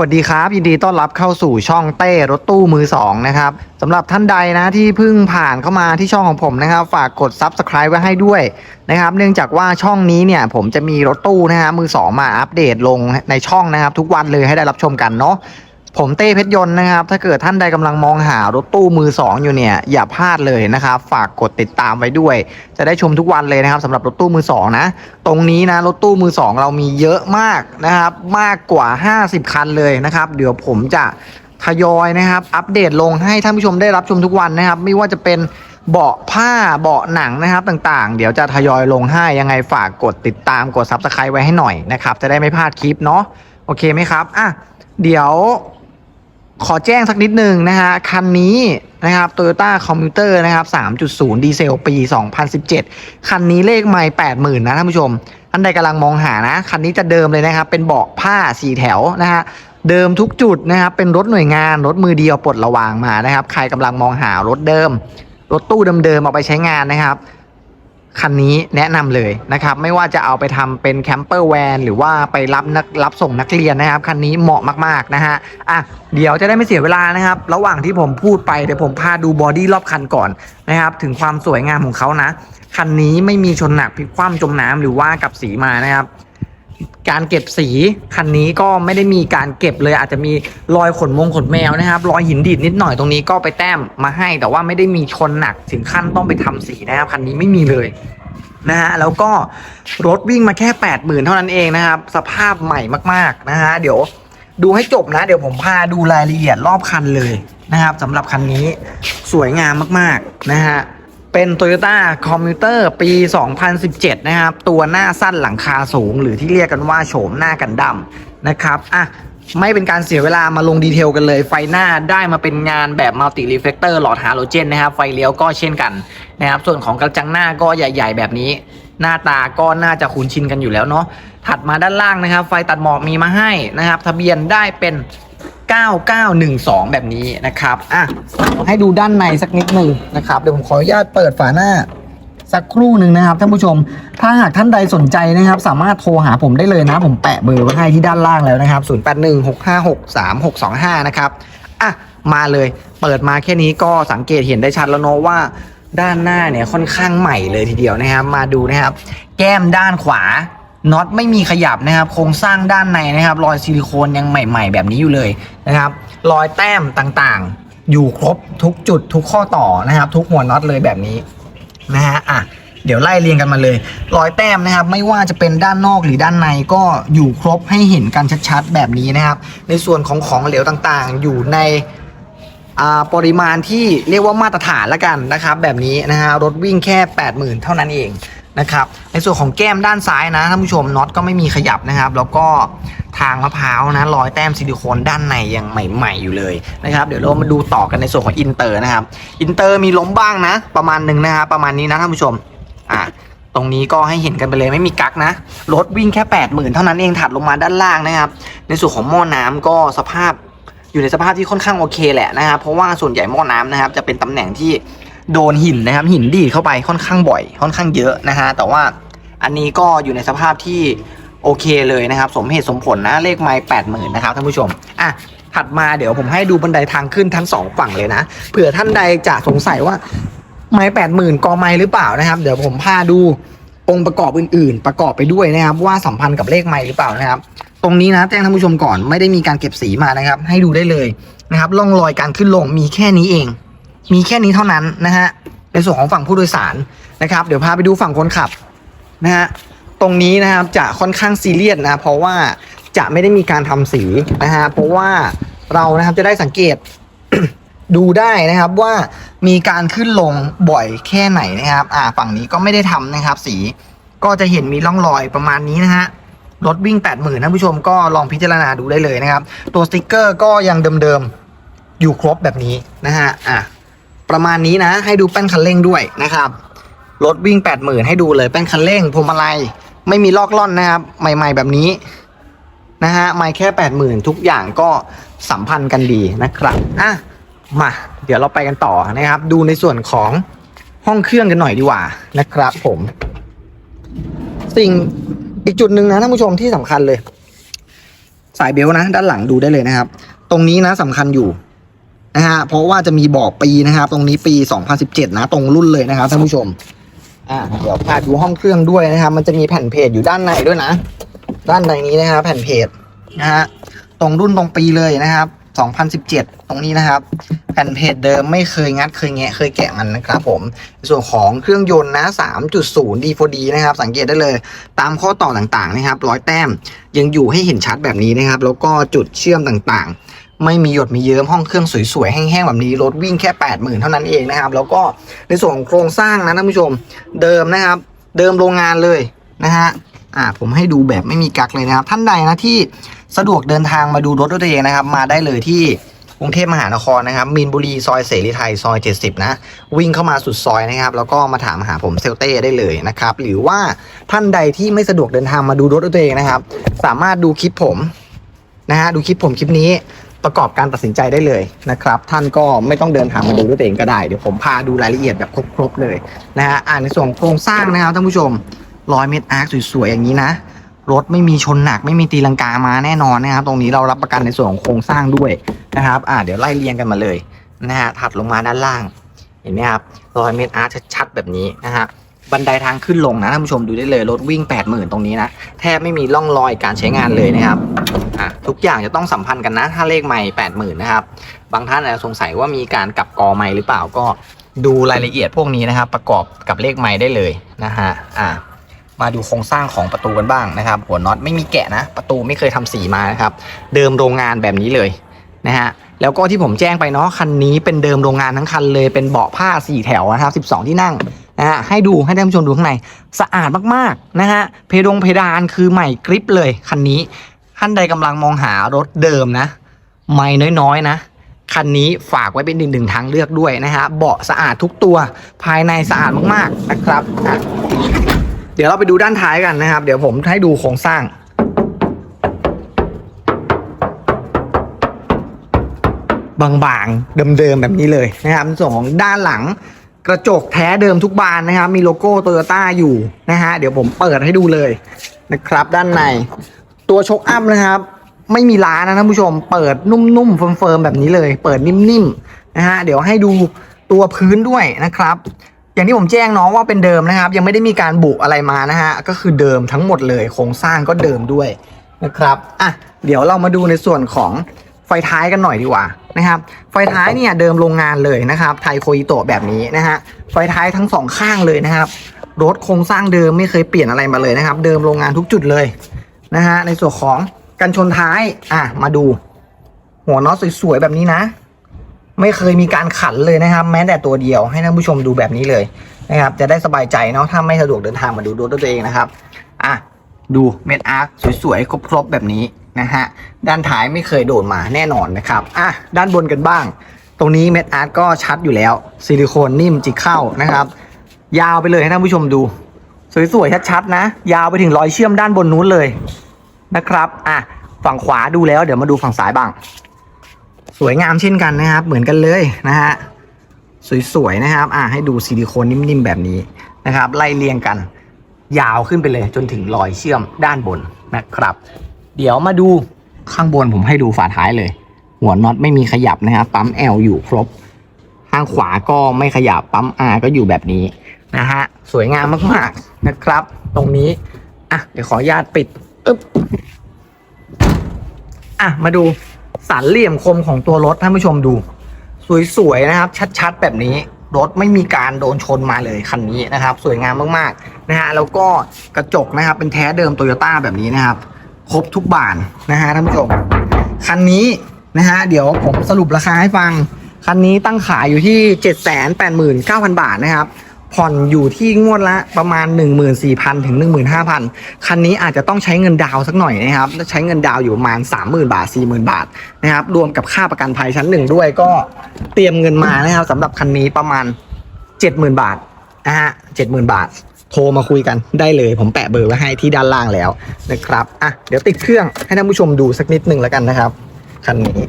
วัสดีครับ ยินดีต้อนรับเข้าสู่ช่องเต้รถตู้มือสองนะครับสำหรับท่านใดนะที่เพิ่งผ่านเข้ามาที่ช่องของผมนะครับ ฝากกด Subscribe ไว้ให้ด้วยนะครับ เนื่องจากว่าช่องนี้เนี่ยผมจะมีรถตู้นะฮะมือสองมาอัปเดตลงในช่องนะครับ ทุกวันเลยให้ได้รับชมกันเนาะ ผมเต้เพชรยนต์นะครับ ถ้าเกิดท่านใดกำลังมองหารถตู้มือสองอยู่เนี่ย อย่าพลาดเลยนะครับ ฝากกดติดตามไว้ด้วย จะได้ชมทุกวันเลยนะครับสำหรับรถตู้มือสองนะ ตรงนี้นะรถตู้มือสองเรามีเยอะมากนะครับ มากกว่า 50 คันเลยนะครับ เดี๋ยวผมจะทยอยนะครับ อัปเดตลงให้ท่านผู้ชมได้รับชมทุกวันนะครับ ไม่ว่าจะเป็นเบาะผ้าเบาะหนังนะครับต่างๆ เดี๋ยวจะทยอยลงให้ยังไงฝากกดติดตามกด Subscribe ไว้ให้หน่อยนะครับ จะได้ไม่พลาดคลิปเนาะโอเคไหมครับอะเดี๋ยว ขอแจ้งสักนิดหนึ่งนะฮะ คันนี้นะครับ Toyota Commuter นะครับ 3.0 ดีเซลปี 2017 คันนี้เลขไม่80,000 นะท่านผู้ชม ท่านใดกำลังมองหานะ คันนี้จะเดิมเลยนะครับ เป็นเบาะผ้าสีแถวนะฮะ เดิมทุกจุดนะครับ เป็นรถหน่วยงาน รถมือเดียวปลดระวางมานะครับ ใครกำลังมองหารถเดิม รถตู้เดิมๆเอาไปใช้งานนะครับ คันนี้แนะนำเลยนะครับ ไม่ว่าจะเอาไปทำเป็นแคมเปอร์แวนหรือว่าไปรับนักรับส่งนักเรียนนะครับ คันนี้เหมาะมากๆนะฮะอะเดี๋ยวจะได้ไม่เสียเวลานะครับ ระหว่างที่ผมพูดไปเดี๋ยวผมพาดูบอดี้รอบคันก่อนนะครับ ถึงความสวยงามของเขานะ คันนี้ไม่มีชนหนักพลิกคว่ำจมน้ำหรือว่ากับสีมานะครับ การเก็บสีคันนี้ก็ไม่ได้มีการเก็บเลย อาจจะมีรอยขนมงขนแมวนะครับ รอยหินดีดนิดหน่อยตรงนี้ก็ไปแต้มมาให้ แต่ว่าไม่ได้มีชนหนักถึงขั้นต้องไปทำสีนะครับคันนี้ไม่มีเลยนะฮะแล้วก็รถวิ่งมาแค่8 0,000เท่านั้นเองนะครับ สภาพใหม่มากๆนะฮะเดี๋ยวดูให้จบนะ เดี๋ยวผมพาดูรายละเอียดรอบคันเลยนะครับสำหรับคันนี้สวยงามมากๆนะฮะ เป็น Toyota Commuter ปี 2017 นะครับ ตัวหน้าสั้นหลังคาสูง หรือที่เรียกกันว่าโฉมหน้ากันดำนะครับอะไม่เป็นการเสียเวลามาลงดีเทลกันเลย ไฟหน้าได้มาเป็นงานแบบมัลติรีเฟกเตอร์หลอดฮาโลเจนนะครับ ไฟเลี้ยวก็เช่นกันนะครับ ส่วนของกระจังหน้าก็ใหญ่ ๆ แบบนี้ หน้าตาก็น่าจะคุ้นชินกันอยู่แล้วเนาะถัดมาด้านล่างนะครับ ไฟตัดหมอกมีมาให้นะครับ ทะเบียนได้เป็น 9912 แบบนี้นะครับอะให้ดูด้านในสักนิดหนึ่งนะครับ เดี๋ยวผมขออนุญาตเปิดฝาหน้าสักครู่หนึ่งนะครับท่านผู้ชม ถ้าหากท่านใดสนใจนะครับ สามารถโทรหาผมได้เลยนะ ผมแปะเบอร์ไว้ให้ที่ด้านล่างแล้วนะครับ 0816563625 นะครับอะมาเลยเปิดมาแค่นี้ก็สังเกตเห็นได้ชัดแล้วเนอะว่าด้านหน้าเนี่ยค่อนข้างใหม่เลยทีเดียวนะครับ มาดูนะครับ แก้มด้านขวา น็อตไม่มีขยับนะครับ โครงสร้างด้านในนะครับ รอยซิลิโคนยังใหม่ ๆ แบบนี้อยู่เลยนะครับ รอยแต้มต่างๆ อยู่ครบทุกจุดทุกข้อต่อนะครับ ทุกหัวน็อตเลยแบบนี้นะฮะอะเดี๋ยวไล่เรียงกันมาเลย รอยแต้มนะครับ ไม่ว่าจะเป็นด้านนอกหรือด้านในก็อยู่ครบให้เห็นกันชัดๆ แบบนี้นะครับ ในส่วนของของเหลวต่างๆ อยู่ในอ่าปริมาณที่เรียกว่ามาตรฐานละกันนะครับ แบบนี้นะฮะรถวิ่งแค่ 80,000 เท่านั้นเอง นะครับในส่วนของแก้มด้านซ้ายนะท่านผู้ชมน็อตก็ไม่มีขยับนะครับ แล้วก็ทางมะพร้าวนะรอยแต้มซิลิโคนด้านในยังใหม่ ๆ อยู่เลยนะครับเดี๋ยวเรามาดูต่อกันในส่วนของอินเตอร์นะครับอินเตอร์มีล้มบ้างนะ ประมาณหนึ่งนะครับประมาณนี้นะท่านผู้ชมอะตรงนี้ก็ให้เห็นกันไปเลยไม่มีกักนะรถวิ่งแค่ 80,000 เท่านั้นเองถัดลงมาด้านล่างนะครับ ในส่วนของหม้อน้ำก็สภาพอยู่ในสภาพที่ค่อนข้างโอเคแหละนะครับเพราะว่าส่วนใหญ่หม้อน้ำนะครับจะเป็นตำแหน่งที่ โดนหินนะครับหินดีดเข้าไปค่อนข้างบ่อย ค่อนข้างเยอะนะฮะแต่ว่าอันนี้ก็อยู่ในสภาพที่โอเคเลยนะครับ สมเหตุสมผลนะเลขไม้แปดหมื่นนะครับท่านผู้ชมอะถัดมาเดี๋ยวผมให้ดูบันไดทางขึ้นทั้งสองฝั่งเลยนะเผื่อท่านใดจะสงสัยว่าไม้แปดหมื่นกอไม้หรือเปล่านะครับ เดี๋ยวผมพาดูองค์ประกอบอื่น ๆ ประกอบไปด้วยนะครับว่าสัมพันธ์กับเลขไม้หรือเปล่านะครับ ตรงนี้นะแจ้งท่านผู้ชมก่อนไม่ได้มีการเก็บสีมานะครับ ให้ดูได้เลยนะครับร่องรอยการขึ้นลงมีแค่นี้เอง มีแค่นี้เท่านั้นนะฮะในส่วนของฝั่งผู้โดยสารนะครับ เดี๋ยวพาไปดูฝั่งคนขับนะฮะตรงนี้นะครับจะค่อนข้างซีเรียสนะเพราะว่าจะไม่ได้มีการทำสีนะฮะเพราะว่าเรานะครับจะได้สังเกตดูได้นะครับว่ามีการขึ้นลงบ่อยแค่ไหนนะครับ อ่าฝั่งนี้ก็ไม่ได้ทำนะครับ สีก็จะเห็นมีร่องรอยประมาณนี้นะฮะรถวิ่ง 8 0,000ท่านผู้ชมก็ลองพิจารณาดูได้เลยนะครับ ตัวสติกเกอร์ก็ยังเดิมๆ อยู่ครบแบบนี้นะฮะอะ ประมาณนี้นะ ให้ดูแป้นคันเร่งด้วยนะครับรถวิ่ง 80,000 ให้ดูเลยแป้นคันเร่งพวงมาลัยไม่มีลอกล่อนนะครับ ใหม่ ๆ แบบนี้นะฮะไม่แค่ 80,000 ทุกอย่างก็สัมพันธ์กันดีนะครับอะมาเดี๋ยวเราไปกันต่อนะครับ ดูในส่วนของห้องเครื่องกันหน่อยดีกว่านะครับ ผม สิ่งอีกจุดหนึ่งนะท่านผู้ชมที่สำคัญเลย สายเบลต์นะ ด้านหลังดูได้เลยนะครับ ตรงนี้นะสำคัญอยู่ นะฮะ เพราะว่าจะมีบอกปีนะครับ ตรงนี้ปี 2017 นะ ตรงรุ่นเลยนะครับท่านผู้ชม อ่า เดี๋ยวพาดูห้องเครื่องด้วยนะครับ มันจะมีแผ่นเพจอยู่ด้านในด้วยนะ ด้านในนี้นะครับแผ่นเพจนะฮะ ตรงรุ่นตรงปีเลยนะครับ 2017 ตรงนี้นะครับ แผ่นเพจเดิมไม่เคยงัดเคยแงะเคยแกะมันนะครับผม ส่วนของเครื่องยนต์นะ 3.0 D4D นะครับ สังเกตได้เลย ตามข้อต่อต่างๆนะครับร้อยแต้มยังอยู่ให้เห็นชัดแบบนี้นะครับ แล้วก็จุดเชื่อมต่างๆ ไม่มีหยดมีเยิ้มห้องเครื่องสวยๆ แห้งๆ แบบนี้ รถวิ่งแค่ 80,000 เท่านั้นเองนะครับ แล้วก็ในส่วนของโครงสร้างนะท่านผู้ชมเดิมนะครับ เดิมโรงงานเลยนะฮะอ่าผมให้ดูแบบไม่มีกักเลยนะครับ ท่านใดนะที่สะดวกเดินทางมาดูรถด้วยตัวเองนะครับ มาได้เลยที่กรุงเทพมหานครนะครับมีนบุรีซอยเสรีไทยซอย 70 นะ วิ่งเข้ามาสุดซอยนะครับ แล้วก็มาถามหาผมเซลเต้ได้เลยนะครับ หรือว่าท่านใดที่ไม่สะดวกเดินทางมาดูรถด้วยตัวเองนะครับ สามารถดูคลิปผมนะฮะดูคลิปผมคลิปนี้ ประกอบการตัดสินใจได้เลยนะครับ ท่านก็ไม่ต้องเดินทางมาดูด้วยตัวเองก็ได้ เดี๋ยวผมพาดูรายละเอียดแบบครบๆเลยนะฮะอ่าในส่วนโครงสร้างนะครับท่านผู้ชมร้อยเมตรอาร์คสวยๆอย่างนี้นะรถไม่มีชนหนักไม่มีตีลังกามาแน่นอนนะครับ ตรงนี้เรารับประกันในส่วนของโครงสร้างด้วยนะครับ อ่าเดี๋ยวไล่เรียงกันมาเลยนะฮะถัดลงมาด้านล่าง เห็นไหมครับร้อยเมตรอาร์ชัดๆแบบนี้นะฮะ บันไดทางขึ้นลงนะท่านผู้ชมดูได้เลยรถวิ่ง 80,000 ตรงนี้นะ แทบไม่มีร่องรอยการใช้งานเลยนะครับอะทุกอย่างจะต้องสัมพันธ์กันนะ ถ้าเลขใหม่ 80,000 นะครับ บางท่านอาจจะสงสัยว่ามีการกลับกอใหม่หรือเปล่าก็ดูรายละเอียดพวกนี้นะครับ ประกอบกับเลขใหม่ได้เลยนะฮะอะมาดูโครงสร้างของประตูกันบ้างนะครับ หัวน็อตไม่มีแกะนะ ประตูไม่เคยทำสีมานะครับ เดิมโรงงานแบบนี้เลยนะฮะ แล้วก็ที่ผมแจ้งไปเนาะคันนี้เป็นเดิมโรงงานทั้งคันเลยเป็นเบาะผ้า 4 แถวนะครับ 12 ที่นั่งนะฮะให้ดูให้ท่านผู้ชมดูข้างใน สะอาดมากๆนะฮะเพดงเพดานคือใหม่กริปเลยคันนี้ท่านใดกำลังมองหารถเดิมนะไม่น้อยๆนะคันนี้ฝากไว้เป็นหนึ่งหนึ่งทางเลือกด้วยนะฮะเบาะสะอาดทุกตัวภายในสะอาดมากๆนะครับ เดี๋ยวเราไปดูด้านท้ายกันนะครับ เดี๋ยวผมให้ดูโครงสร้าง บางๆ เดิมๆ แบบนี้เลยนะครับส่วนของด้านหลังกระจกแท้เดิมทุกบานนะครับ มีโลโก้โตโยต้าอยู่นะฮะ เดี๋ยวผมเปิดให้ดูเลยนะครับ ด้านใน ตัวชกอัพนะครับ ไม่มีล้านะท่านผู้ชม เปิดนุ่มๆ เฟิร์มๆ แบบนี้เลย เปิดนิ่มๆ นะฮะ เดี๋ยวให้ดูตัวพื้นด้วยนะครับ อย่างที่ผมแจ้งน้องว่าเป็นเดิมนะครับ ยังไม่ได้มีการบุอะไรมานะฮะ ก็คือเดิมทั้งหมดเลย โครงสร้างก็เดิมด้วยนะครับ อะ เดี๋ยวเรามาดูในส่วนของไฟท้ายกันหน่อยดีกว่า นะครับไฟท้ายเนี่ยเดิมโรงงานเลยนะครับไทโคอิโตะแบบนี้นะฮะไฟท้ายทั้งสองข้างเลยนะครับรถโครงสร้างเดิมไม่เคยเปลี่ยนอะไรมาเลยนะครับ เดิมโรงงานทุกจุดเลยนะฮะในส่วนของกันชนท้ายอะมาดู หัวน็อตสวยๆแบบนี้นะ ไม่เคยมีการขันเลยนะครับ แม้แต่ตัวเดียวให้ท่านผู้ชมดูแบบนี้เลยนะครับ จะได้สบายใจเนาะถ้าไม่สะดวกเดินทางมาดูรถด้วยตัวเองนะครับอะดูเม็ดอาร์คสวยๆครบๆแบบนี้ นะฮะด้านท้ายไม่เคยโดนมาแน่นอนนะครับอะด้านบนกันบ้าง ตรงนี้เม็ดอาร์คก็ชัดอยู่แล้ว ซิลิโคนนิ่มจิกเข้านะครับ ยาวไปเลยให้ท่านผู้ชมดู สวยๆชัดๆนะ ยาวไปถึงรอยเชื่อมด้านบนนู้นเลยนะครับอะฝั่งขวาดูแล้วเดี๋ยวมาดูฝั่งซ้ายบ้าง สวยงามเช่นกันนะครับ เหมือนกันเลยนะฮะสวยๆนะครับอะให้ดูซิลิโคนนิ่มๆแบบนี้นะครับ ไล่เรียงกัน ยาวขึ้นไปเลยจนถึงรอยเชื่อมด้านบนนะครับ เดี๋ยวมาดูข้างบนผมให้ดูฝาท้ายเลย หัวน็อตไม่มีขยับนะครับปั๊ม L อยู่ครบ ข้างขวาก็ไม่ขยับปั๊ม R ก็อยู่แบบนี้นะฮะสวยงามมากๆนะครับ ตรงนี้อะเดี๋ยวขออนุญาตปิดอึ๊บอะมาดูสันเหลี่ยมคมของตัวรถท่านผู้ชมดู สวยๆนะครับ ชัดๆ แบบนี้รถไม่มีการโดนชนมาเลยคันนี้นะครับ สวยงามมากๆนะฮะแล้วก็กระจกนะครับเป็นแท้เดิมโตโยต้าแบบนี้นะครับ ครบทุกบานนะฮะท่านผู้ชมคันนี้นะฮะเดี๋ยวผมสรุปราคาให้ฟัง คันนี้ตั้งขายอยู่ที่ 789,000 บาทนะครับ ผ่อนอยู่ที่งวดละประมาณ 14,000 ถึง 15,000 คันนี้อาจจะต้องใช้เงินดาวสักหน่อยนะครับใช้เงินดาวอยู่ประมาณ 30,000 บาท 40,000 บาทนะครับรวมกับค่าประกันภัยชั้นหนึ่งด้วยก็เตรียมเงินมานะครับสำหรับคันนี้ประมาณ 70,000 บาทนะฮะ70,000 บาท โทรมาคุยกันได้เลย ผมแปะเบอร์ไว้ให้ที่ด้านล่างแล้วนะครับอะเดี๋ยวติดเครื่องให้ท่านผู้ชมดูสักนิดหนึ่งแล้วกันนะครับคันนี้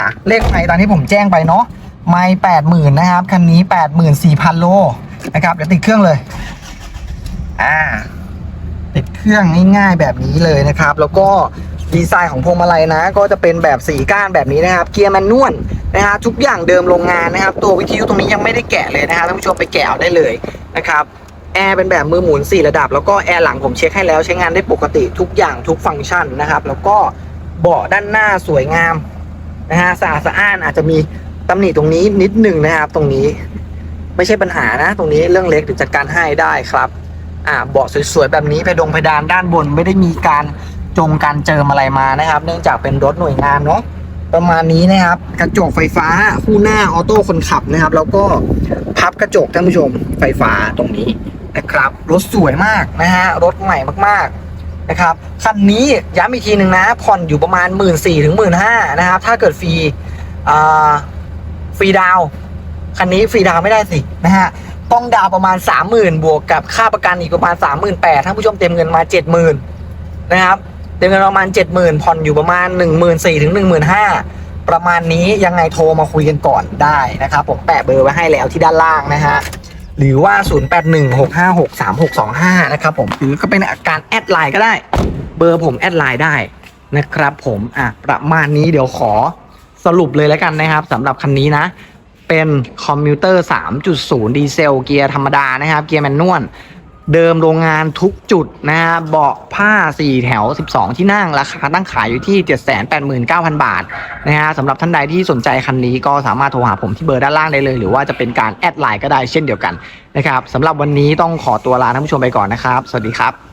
อะเลขไมค์ตอนที่ผมแจ้งไปเนาะไมค์แปดหมื่นนะครับคันนี้แปดหมื่นสี่พันโลนะครับเดี๋ยวติดเครื่องเลยอ่าติดเคเครื่องง่ายๆแบบนี้เลยนะครับ แล้วก็ดีไซน์ของพวงมาลัยนะ ก็จะเป็นแบบสีก้านแบบนี้นะครับ เกียร์แมนนวล นะฮะทุกอย่างเดิมโรงงานนะครับ ตัววิทยุตรงนี้ยังไม่ได้แกะเลยนะครับท่านผู้ชมไปแกะเอาได้เลยนะครับแอร์เป็นแบบมือหมุน 4 ระดับ แล้วก็แอร์หลังผมเช็คให้แล้วใช้งานได้ปกติทุกอย่างทุกฟังก์ชันนะครับแล้วก็เบาะด้านหน้าสวยงามนะฮะสะอาดสะอ้านอาจจะมีตำหนิตรงนี้นิดหนึ่งนะครับ ตรงนี้ไม่ใช่ปัญหานะ ตรงนี้เรื่องเล็กเดี๋ยวจัดการให้ได้ครับอ่าเบาะสวยๆแบบนี้ไปดงเพดานด้านบนไม่ได้มีการจงการเจิมอะไรมานะครับ เนื่องจากเป็นรถหน่วยงานเนาะ ประมาณนี้นะครับ กระจกไฟฟ้าคู่หน้าออโต้คนขับนะครับ แล้วก็พับกระจกท่านผู้ชมไฟฟ้าตรงนี้นะครับ รถสวยมากนะฮะรถใหม่มากๆนะครับคันนี้ย้ำอีกทีหนึ่งนะ ผ่อนอยู่ประมาณ 1 4ื่นถึงหมื่นนะครับ ถ้าเกิดฟรีอ่าฟรีดาวคันนี้ฟรีดาวไม่ได้สินะฮะต้องดาวประมาณ 30,000 บวกกับค่าประกันอีกประมาณ 38,000ท่านผู้ชมเต็มเงินมา 70,000นะครับ ต็มเงินประมาณ 70,000ผ่อนอยู่ประมาณ 14,000ถึง15,000 ประมาณนี้ยังไงโทรมาคุยกันก่อนได้นะครับผมแปะเบอร์ไว้ให้แล้วที่ด้านล่างนะฮะหรือว่า 0816563625 นะครับผมหรือก็เป็นอาการแอดไลน์ก็ได้ เบอร์ผมแอดไลน์ได้นะครับผมอะประมาณนี้เดี๋ยวขอสรุปเลยแล้วกันนะครับสำหรับคันนี้นะ เป็นคอมพิวเตอร์ 3.0 ดีเซลเกียร์ธรรมดานะครับ เกียร์แมนนวล เดิมโรงงานทุกจุดนะฮะเบาะผ้า 4 แถว 12 ที่นั่ง ราคาตั้งขายอยู่ที่ 789,000 บาทนะฮะสำหรับท่านใดที่สนใจคันนี้ก็สามารถโทรหาผมที่เบอร์ด้านล่างได้เลย หรือว่าจะเป็นการแอดไลน์ก็ได้เช่นเดียวกันนะครับสำหรับวันนี้ต้องขอตัวลาท่านผู้ชมไปก่อนนะครับ สวัสดีครับ